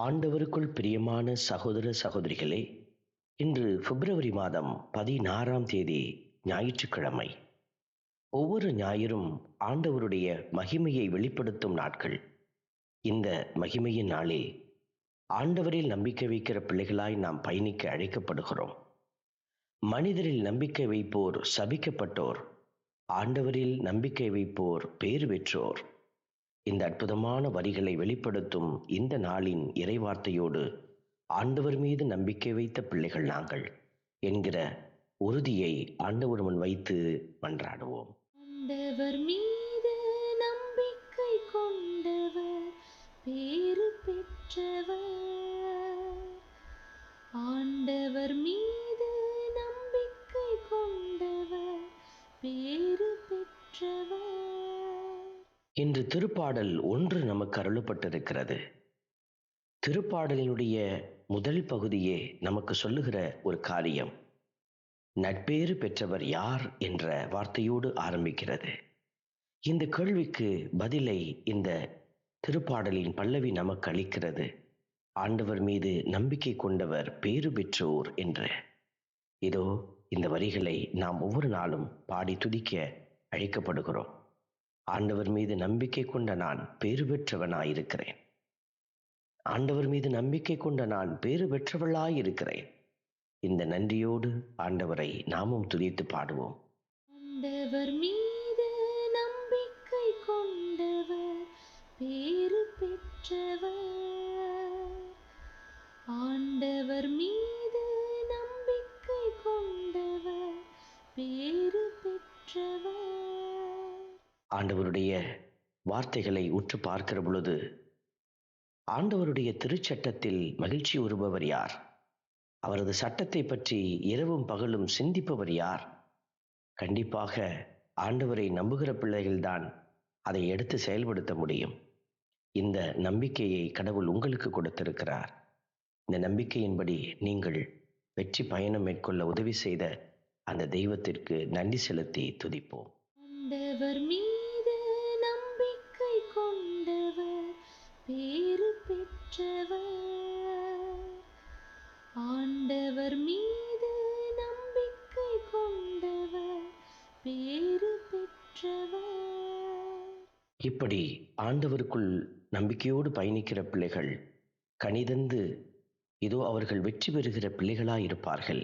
ஆண்டவருக்குள் பிரியமான சகோதர சகோதரிகளே இன்று பிப்ரவரி மாதம் பதினாறாம் தேதி ஞாயிற்றுக்கிழமை. ஒவ்வொரு ஞாயிறும் ஆண்டவருடைய மகிமையை வெளிப்படுத்தும் நாட்கள். இந்த மகிமையின் நாளே ஆண்டவரில் நம்பிக்கை வைக்கிற பிள்ளைகளாய் நாம் பயணிக்க அழைக்கப்படுகிறோம். மனிதரில் நம்பிக்கை வைப்போர் சபிக்கப்பட்டோர். ஆண்டவரில் நம்பிக்கை வைப்போர் பேறு பெற்றோர். இந்த அற்புதமான வரிகளை வெளிப்படுத்தும் இந்த நாளின் இறைவார்த்தையோடு ஆண்டவர் மீது நம்பிக்கை வைத்த பிள்ளைகள் நாங்கள் என்கிற உறுதியை ஆண்டவர் முன் வைத்து மன்றாடுவோம். இன்று திருப்பாடல் ஒன்று நமக்கு அருளப்பட்டிருக்கிறது. திருப்பாடலினுடைய முதல் பகுதியே நமக்கு சொல்லுகிற ஒரு காரியம். நட்பேறு பெற்றவர் யார் என்ற வார்த்தையோடு ஆரம்பிக்கிறது. இந்த கேள்விக்கு பதிலை இந்த திருப்பாடலின் பல்லவி நமக்கு அளிக்கிறது. ஆண்டவர் மீது நம்பிக்கை கொண்டவர் பேறு பெற்றோர் என்று. இதோ இந்த வரிகளை நாம் ஒவ்வொரு நாளும் பாடி துதிக்க அழைக்கப்படுகிறோம். ஆண்டவர் மீது நம்பிக்கை கொண்ட நான் பேறு பெற்றவனாயிருக்கிறேன் ஆண்டவர் மீது நம்பிக்கை கொண்ட நான் பேறு பெற்றவளாயிருக்கிறேன் இந்த நன்றியோடு ஆண்டவரை நாமும் துதித்து பாடுவோம். ஆண்டவர் மீது ஆண்டவருடைய வார்த்தைகளை உற்று பார்க்கிற பொழுது ஆண்டவருடைய திருச்சட்டத்தில் மகிழ்ச்சி உறுபவர் யார்? அவரது சட்டத்தை பற்றி இரவும் பகலும் சிந்திப்பவர் யார்? கண்டிப்பாக ஆண்டவரை நம்புகிற பிள்ளைகள்தான் அதை எடுத்து செயல்படுத்த முடியும். இந்த நம்பிக்கையை கடவுள் உங்களுக்கு கொடுத்திருக்கிறார். இந்த நம்பிக்கையின்படி நீங்கள் வெற்றி பயணம் மேற்கொள்ள உதவி செய்த அந்த தெய்வத்திற்கு நன்றி செலுத்தி துதிப்போம். இப்படி ஆண்டவருக்குள் நம்பிக்கையோடு பயணிக்கிற பிள்ளைகள் கனிதந்து இதோ அவர்கள் வெற்றி பெறுகிற பிள்ளைகளாய் இருப்பார்கள்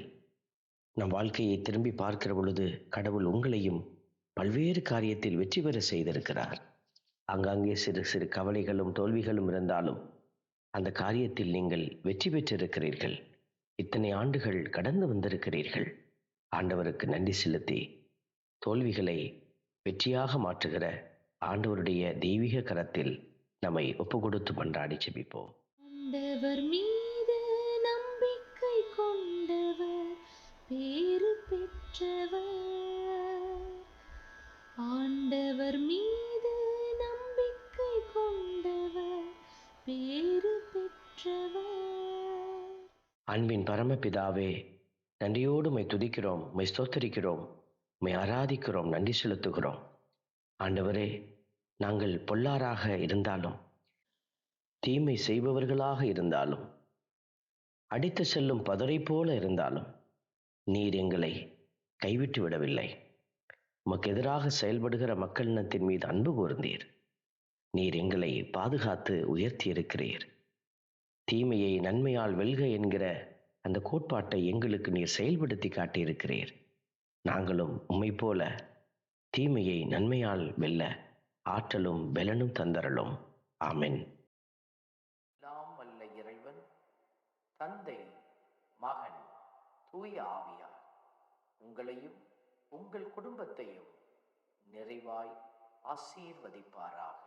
நம் வாழ்க்கையை திரும்பி பார்க்கிற பொழுது கடவுள் உங்களையும் பல்வேறு காரியத்தில் வெற்றி பெற செய்திருக்கிறார். ஆங்காங்கே சிறு சிறு கவலைகளும் தோல்விகளும் இருந்தாலும் அந்த காரியத்தில் நீங்கள் வெற்றி பெற்றிருக்கிறீர்கள். இத்தனை ஆண்டுகள் கடந்து வந்திருக்கிறீர்கள். ஆண்டவருக்கு நன்றி செலுத்தி தோல்விகளை வெற்றியாக மாற்றுகிற ஆண்டவருடைய தெய்வீக கரத்தில் நம்மை ஒப்பு கொடுத்து மன்றாடி செபிப்போம் ஆண்டவர் மீது நம்பிக்கை கொண்டவர் பேறு பெற்றவர். ஆண்டவர் மீது நம்பிக்கை கொண்டவர் பேறு பெற்றவர். அன்பின் பரமபிதாவே நன்றியோடு மை துதிக்கிறோம் மை ஸ்தோத்தரிக்கிறோம் மை ஆராதிக்கிறோம் நன்றி செலுத்துகிறோம். ஆண்டவரே நாங்கள் பொல்லாராக இருந்தாலும் தீமை செய்பவர்களாக இருந்தாலும் அடித்து செல்லும் பதரை போல இருந்தாலும் நீர் எங்களை கைவிட்டு விடவில்லை. உமக்கு எதிராக செயல்படுகிற மக்களினத்தின் மீது அன்பு கூர்ந்தீர். நீர் எங்களை பாதுகாத்து உயர்த்தி இருக்கிறீர் தீமையை நன்மையால் வெல்க என்கிற அந்த கோட்பாட்டை எங்களுக்கு நீர் செயல்படுத்தி காட்டியிருக்கிறீர். நாங்களும் உம்மை போல தீமையை நன்மையால் வெல்ல ஆற்றலும் பெலனும் தந்தரலும் ஆமென். எல்லாம் வல்ல இறைவன் தந்தை மகன் தூய ஆவியார் உங்களையும் உங்கள் குடும்பத்தையும் நிறைவாய் ஆசீர்வதிப்பாராக.